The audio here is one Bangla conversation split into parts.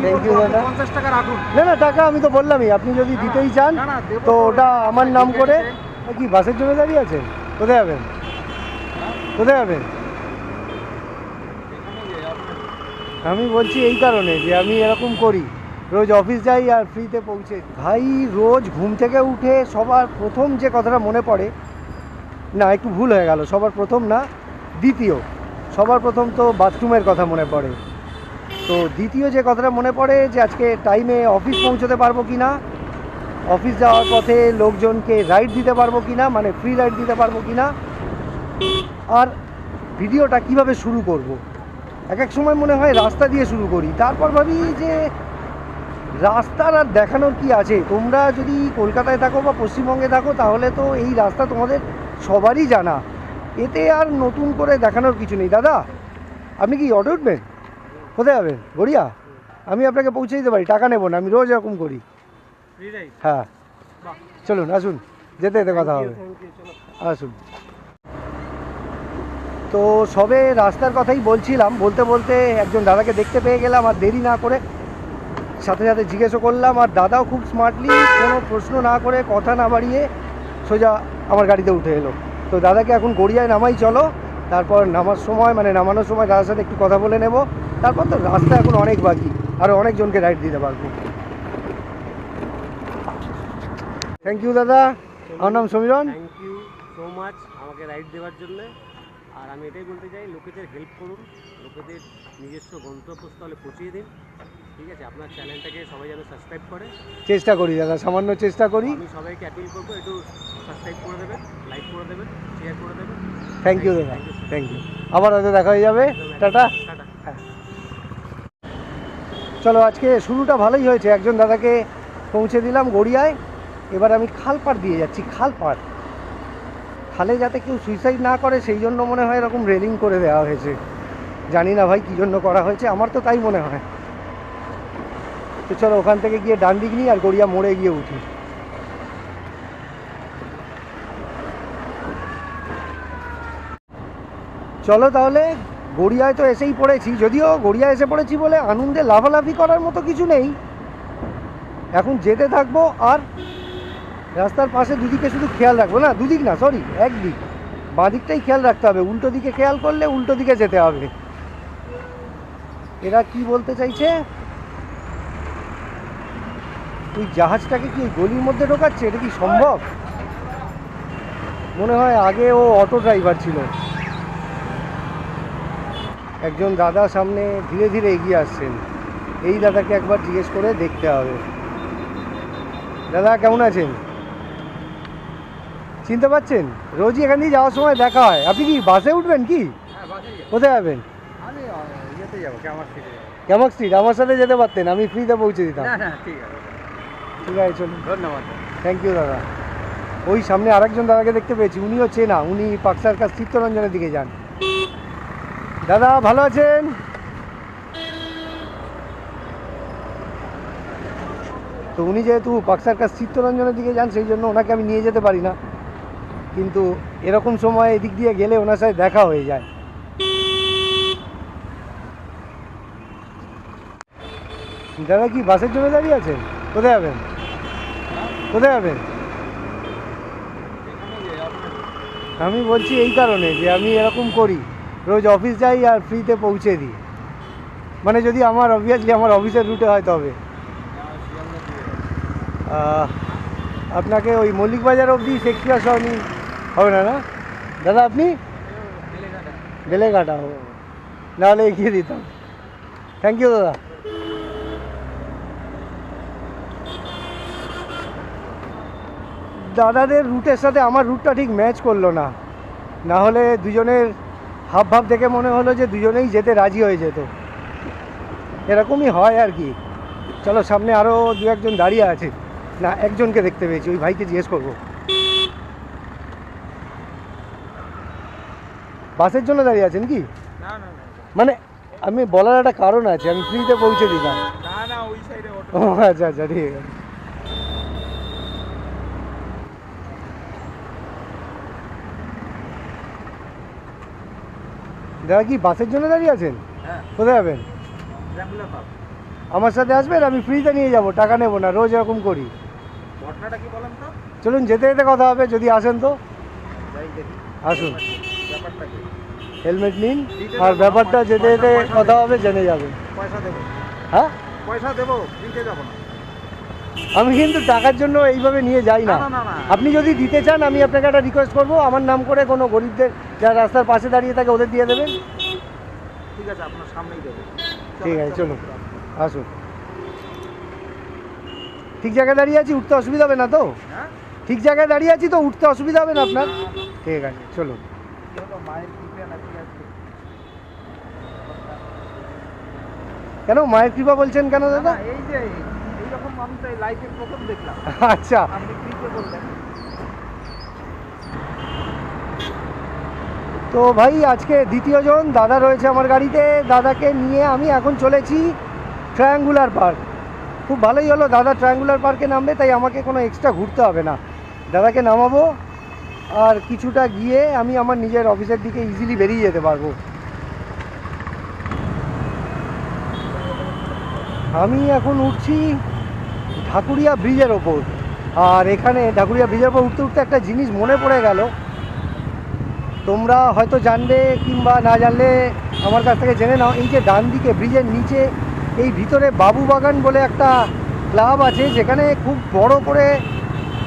কি Thank you, দাদা। টাকা না না টাকা আমি তো বললামই আপনি যদি দিতেই চান তো। ওটা আমার নাম করে। কি বাসের জন্য দাঁড়িয়ে আছেন? কোথায় যাবেন? কোথায় যাবেন? আমি বলছি এই কারণে যে আমি এরকম করি। রোজ অফিস যাই আর ফ্রিতে পৌঁছে। ভাই রোজ ঘুম থেকে উঠে সবার প্রথম যে কথাটা মনে পড়ে না একটু ভুল হয়ে গেল সবার প্রথম না দ্বিতীয় সবার প্রথম তো বাথরুমের কথা মনে পড়ে। তো দ্বিতীয় যে কথাটা মনে পড়ে যে আজকে টাইমে অফিস পৌঁছতে পারব কি না অফিস যাওয়ার পথে লোকজনকে রাইড দিতে পারব কি না মানে ফ্রি রাইড দিতে পারব কি না আর ভিডিওটা কীভাবে শুরু করব। এক এক সময় মনে হয় রাস্তা দিয়ে শুরু করি। তারপর ভাবি যে রাস্তার আর দেখানোর কি আছে? তোমরা যদি কলকাতায় থাকো বা পশ্চিমবঙ্গে থাকো, তাহলে তো এই রাস্তা তোমাদের সবারই জানা। এতে আর নতুন করে দেখানোর কিছু নেই। দাদা, আপনি কি অটো উঠবেন? কোথায় যাবেন গড়িয়া? আমি আপনাকে পৌঁছে দিতে পারি, টাকা নেব না, আমি রোজ এরকম করি। হ্যাঁ। চলুন, আসুন, যেতে যেতে কথা হবে। আসুন। তো সবে রাস্তার কথাই বলছিলাম, বলতে বলতে একজন দাদাকে দেখতে পেয়ে গেলাম আর দেরি না করে। সাথে সাথে জিজ্ঞেসও করলাম, আর দাদাও খুব স্মার্টলি কোনো প্রশ্ন না করে কথা না বাড়িয়ে সোজা আমার গাড়িতে উঠে এলো। তো দাদাকে এখন গড়িয়ায় নামাই চলো, তারপর নামার সময় মানে নামানোর সময় দাদার সাথে একটু কথা বলে নেব। তারপর তো রাস্তা এখন অনেক বাকি আরও অনেকজনকে রাইড দিতে পারব। থ্যাংক ইউ দাদা। আমার নাম Samiran. Thank you so much আমাকে রাইড দেওয়ার জন্য। আর আমি এটাই বলতে চাই লোকেদের হেল্প করুন লোকেদের নিজস্ব গন্তব্যস্থলে পৌঁছিয়ে দিন। ঠিক আছে আপনার চ্যানেলটাকে সবাই যেন সাবস্ক্রাইব করে। চেষ্টা করি দাদা সামান্য চেষ্টা করি। আমি সবাইকে অ্যাপিল করব একটু সাবস্ক্রাইব করে দেবেন লাইক করে দেবেন শেয়ার করে দেবেন। থ্যাংক ইউ দাদা। থ্যাংক ইউ আবার হয়তো দেখা হয়ে যাবে। Ta-ta ta-ta. চলো, আজকে শুরুটা ভালোই হয়েছে। একজন দাদাকে পৌঁছে দিলাম গড়িয়ায়। এবার আমি খালপাড় দিয়ে যাচ্ছি খালপাড় খালে যাতে কেউ সুইসাইড না করে, সেই জন্য মনে হয় এরকম রেলিং করে দেওয়া হয়েছে। জানি না ভাই কী জন্য করা হয়েছে, আমার তো তাই মনে হয়। তো চলো, ওখান থেকে গিয়ে ডান দিক নিই আর গড়িয়া মোড়ে গিয়ে উঠি। চলো তাহলে গড়িয়ায় তো এসেই পড়েছি, যদিও গড়িয়া এসে পড়েছি বলে আনন্দে লাফালাফি করার মতো কিছু নেই। এখন যেতে থাকব আর রাস্তার পাশে দুদিকে শুধু খেয়াল রাখব না, দুদিক না সরি একদিক। বাঁ দিকটাই খেয়াল রাখতে হবে, উল্টো দিকে খেয়াল করলে উল্টো দিকে যেতে হবে। এরা কি বলতে চাইছে? ওই জাহাজটাকে কি গলির মধ্যে ঢোকাচ্ছে? এটা কি সম্ভব? মনে হয় আগে ও অটো ড্রাইভার ছিল। একজন দাদা সামনে ধীরে ধীরে এগিয়ে আসছেন। এই দাদাকে একবার জিজ্ঞেস করে দেখতে হবে। দাদা কেমন আছেন? চিনতে পারছেন? রোজই এখান দিয়ে যাওয়ার সময় দেখা হয়। আপনি কি বাসে উঠবেন কি? হ্যাঁ কোথায় যাবেন? ক্যামাক স্ট্রিট আমার সাথে যেতে পারতেন। আমি ফ্রিতে পৌঁছে দিতাম। ঠিক আছে। চলুন। ধন্যবাদ। থ্যাংক ইউ দাদা। ওই সামনে আরেকজন দাদাকে দেখতে পেয়েছি। উনিও চেনা। উনি পাকসার কাছ চিত্তরঞ্জনের দিকে যান। দাদা, ভালো আছেন? তো উনি যেহেতু পাকসার কাছ চিত্তরঞ্জনের দিকে যান, সেই জন্য ওনাকে আমি নিয়ে যেতে পারি না। কিন্তু এরকম সময় এদিক দিয়ে গেলে ওনার সাথে দেখা হয়ে যায়। দাদা, কি বাসের জন্য দাঁড়িয়ে আছেন? কোথায় যাবেন? কোথায় যাবেন? আমি বলছি এই কারণে যে আমি এরকম করি। রোজ অফিস যাই আর ফ্রিতে পৌঁছে দিই। মানে যদি আমার অবভিয়াসলি আমার অফিসের রুটে হয় তবে। আপনাকে ওই মল্লিক বাজার অবধি শেক্সপিয়ার সহনি হবে না না? দাদা, আপনি? বেলেঘাটা। ও। নাহলে এগিয়ে দিতাম। থ্যাংক ইউ দাদা। দাদাদের রুটের সাথে আমার রুটটা ঠিক ম্যাচ করল না। না হলে দুজনের হাব ভাব দেখে মনে হলো যে দুজনেই যেতে রাজি হয়ে যেত। এরকমই হয় আর কি। চলো সামনে আরও দু একজন দাঁড়িয়ে আছে। না একজনকে দেখতে পেয়েছি ওই ভাইকে জিজ্ঞেস করব। বাসের জন্য দাঁড়িয়ে আছেন কি? মানে আমি বলার একটা কারণ আছে আমি ফ্রিতে পৌঁছে দিলাম। আচ্ছা আচ্ছা ঠিক আছে। দাদা কি বাসের জন্য দাঁড়িয়ে আছেন? হ্যাঁ। কোথায় যাবেন? আমার সাথে আসবেন? আমি ফ্রিতে নিয়ে যাব টাকা নেব না রোজ এরকম করি। ঘটনাটা কি বলেন তো? চলুন যেতে যেতে কথা হবে যদি আসেন তো। আসুন। হেলমেট নিন আর ব্যাপারটা যেতে যেতে কথা হবে জেনে যাবেন। পয়সা দেবো। হ্যাঁ? পয়সা দেবো ফ্রিতে যাব না। আমি কিন্তু টাকার জন্য এইভাবে নিয়ে যাই না। আপনি যদি দিতে চান আমি আপনাকে একটা রিকোয়েস্ট করব। আমার নাম করে কোনো গরিবদের যারা রাস্তার পাশে দাঁড়িয়ে থাকে ওদের দিয়ে দেবেন ঠিক আছে আপনার সামনেই দেবো। ঠিক আছে চলুন আসুন। ঠিক জায়গায় দাঁড়িয়ে আছি উঠতে অসুবিধা হবে না তো? হ্যাঁ? ঠিক জায়গায় দাঁড়িয়ে আছি তো উঠতে অসুবিধা হবে না আপনার? ঠিক আছে চলুন। কেন মায়ের কৃপা বলছেন কেন দাদা? এই যে এইরকম আমি তো লাইফে প্রথম দেখলাম। আচ্ছা। আপনি বললেন। তো ভাই, আজকে দ্বিতীয়জন দাদা রয়েছে আমার গাড়িতে। দাদাকে নিয়ে আমি এখন চলেছি ট্রায়াঙ্গুলার পার্ক খুব ভালোই হলো, দাদা ট্রায়াঙ্গুলার পার্কে নামবে, তাই আমাকে কোনো এক্সট্রা ঘুরতে হবে না। দাদাকে নামাবো, আর কিছুটা গিয়ে আমি আমার নিজের অফিসের দিকে ইজিলি বেরিয়ে যেতে পারব। আমি এখন উঠছি ঢাকুরিয়া ব্রিজের ওপর। আর এখানে ঢাকুরিয়া ব্রিজের ওপর উঠতে উঠতে একটা জিনিস মনে পড়ে গেল। তোমরা হয়তো জানবে কিংবা না জানলে আমার কাছ থেকে জেনে নাও, এই যে ডান দিকে ব্রিজের নিচে এই ভিতরে বাবু বাগান বলে একটা ক্লাব আছে, যেখানে খুব বড় করে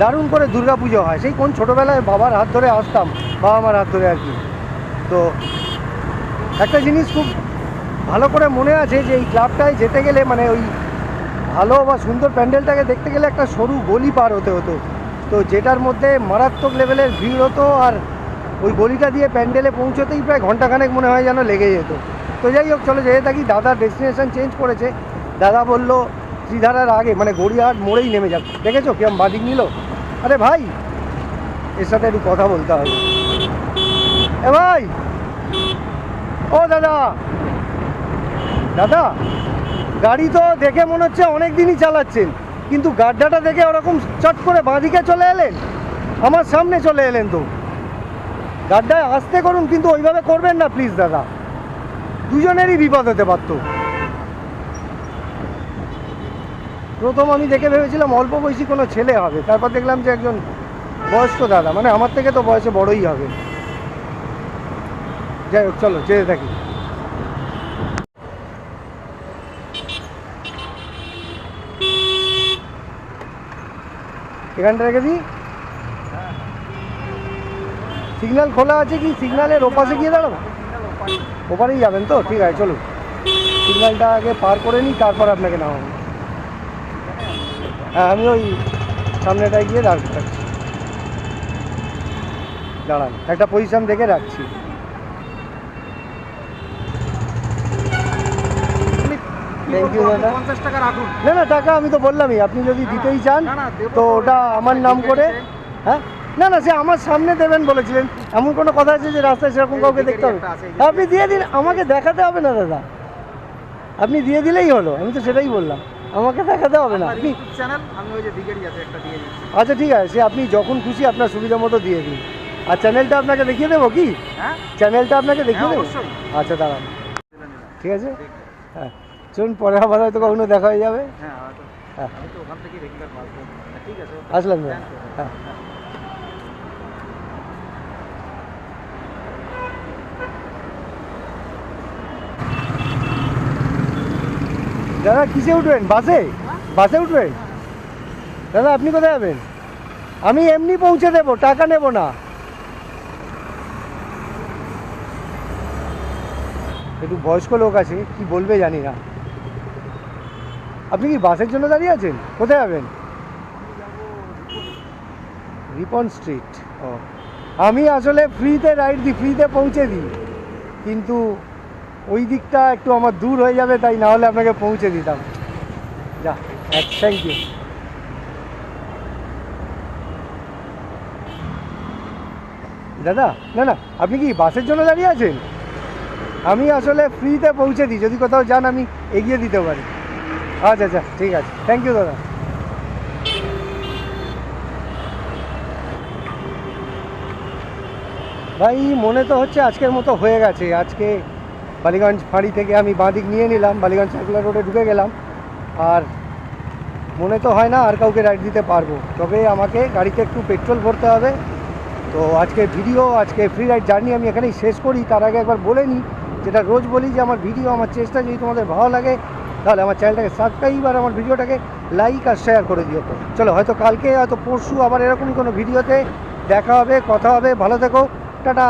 দারুণ করে দুর্গা পুজো হয়। সেই কোন ছোটোবেলায় বাবার হাত ধরে আসতাম বাবা মার হাত ধরে আর কি। তো একটা জিনিস খুব ভালো করে মনে আছে যে এই ক্লাবটায় যেতে গেলে মানে ওই ভালো বা সুন্দর প্যান্ডেলটাকে দেখতে গেলে একটা সরু গলি পার হতে হতো। তো যেটার মধ্যে মারাত্মক লেভেলের ভিড় হতো আর ওই গলিটা দিয়ে প্যান্ডেলে পৌঁছতেই প্রায় ঘন্টাখানেক মনে হয় যেন লেগে যেত। তো যাই হোক, চলো যেতে থাকি দাদা ডেস্টিনেশন চেঞ্জ করেছে। দাদা বলল, শ্রীধারার আগে মানে গড়িয়াহাট মোড়েই নেমে যাক। দেখেছ কিরম বাদিক নিল? আরে ভাই, এর সাথে একটু কথা বলতে হবে। এ ভাই, ও দাদা দাদা, গাড়ি তো দেখে মনে হচ্ছে অনেক দিনই চালাচ্ছেন, কিন্তু গাড্ডাটা দেখে ওরকম চট করে বাঁদিকে চলে এলেন? আমার সামনে চলে এলেন তো। গাড্ডায় আসতে করুন, কিন্তু ওইভাবে করবেন না প্লিজ দাদা। দুজনেরই বিপদ হতে পারতো। প্রথম আমি দেখে ভেবেছিলাম অল্প বয়সী কোনো ছেলে হবে। তারপর দেখলাম যে একজন বয়স্ক দাদা। মানে আমার থেকে তো বয়সে বড়ই হবে। যাই হোক, চলো, যেতে থাকি। এখানটা রেখে দিই। সিগন্যাল খোলা আছে কি? সিগন্যালের ওপাশে গিয়ে দাঁড়াবো? ওপারেই যাবেন তো? ঠিক আছে চলুন। সিগন্যালটা আগে পার করে নিই তারপর আপনাকে নামাবো। হ্যাঁ আমি ওই সামনেটায় গিয়ে দাঁড়িয়ে থাকছি দাঁড়ান একটা পজিশন দেখে রাখছি। Thank you, দাদা। টাকা না না টাকা আমি তো বললামই আপনি যদি দিতেই চান তো। ওটা আমার নাম করে হ্যাঁ? না না সে আমার সামনে দেবেন বলেছিলেন এমন কোনো কথা আছে যে রাস্তায় সেরকম কাউকে দেখতে হবে। আপনি দিয়ে দিন আমাকে দেখাতে হবে না দাদা। আপনি দিয়ে দিলেই হলো আমি তো সেটাই বললাম। আমাকে দেখাতে হবে না। আপনি আচ্ছা ঠিক আছে সে আপনি যখন খুশি আপনার সুবিধা মতো দিয়ে দিন। আর চ্যানেলটা আপনাকে দেখিয়ে দেবো কি? হ্যাঁ? চ্যানেলটা আপনাকে দেখিয়ে হ্যাঁ, দেবো? আচ্ছা দাঁড়ান। ঠিক আছে? হ্যাঁ চলুন পরে আবার হয়তো কখনো দেখা হয়ে যাবে। হ্যাঁ হয়তো। হ্যাঁ আমি তো ওখান থেকে রেগুলার পাস ঠিক আছে okay. আসলাম দাদা Thank you. হ্যাঁ দাদা, কিসে উঠবেন? বাসে? বাসে উঠবেন? দাদা, আপনি কোথায় যাবেন? আমি এমনি পৌঁছে দেবো, টাকা নেব না। একটু বয়স্ক লোক আছে, কি বলবে জানি না। আপনি কি বাসের জন্য দাঁড়িয়ে আছেন? কোথায় যাবেন? রিপন স্ট্রিট, ও। আমি আসলে ফ্রিতে রাইড দিই ফ্রিতে পৌঁছে দিই। কিন্তু ওই দিকটা একটু আমার দূর হয়ে যাবে, তাই না হলে আপনাকে পৌঁছে দিতাম। যা থ্যাংক ইউ দাদা, না না, আপনি কি বাসের জন্য দাঁড়িয়ে আছেন? আমি আসলে ফ্রিতে পৌঁছে দিই, যদি কোথাও যান আমি এগিয়ে দিতে পারি। আচ্ছা আচ্ছা ঠিক আছে। থ্যাংক ইউ দাদা। ভাই, মনে তো হচ্ছে আজকের মতো হয়ে গেছে। আজকে বালিগঞ্জ ফাঁড়ি থেকে আমি বাঁদিক নিয়ে নিলাম, বালিগঞ্জ সার্কুলার রোডে ঢুকে গেলাম। আর মনে তো হয় না আর কাউকে রাইড দিতে পারব, তবে আমাকে গাড়িতে একটু পেট্রোল ভরতে হবে। তো আজকে ভিডিও আজকে ফ্রি রাইড জার্নি আমি এখানেই শেষ করি। তার আগে একবার বলে নিই, যেটা রোজ বলি যে আমার ভিডিও আমার চেষ্টা যদি তোমাদের ভালো লাগে, তাহলে আমার চ্যানেলটাকে সাবস্ক্রাইব আর আমার ভিডিওটাকে লাইক আর শেয়ার করে দিও। চলো, হয়তো কালকে, হয়তো পরশু আবার এরকমই কোনো ভিডিওতে দেখা হবে, কথা হবে। ভালো থেকো, টাটা।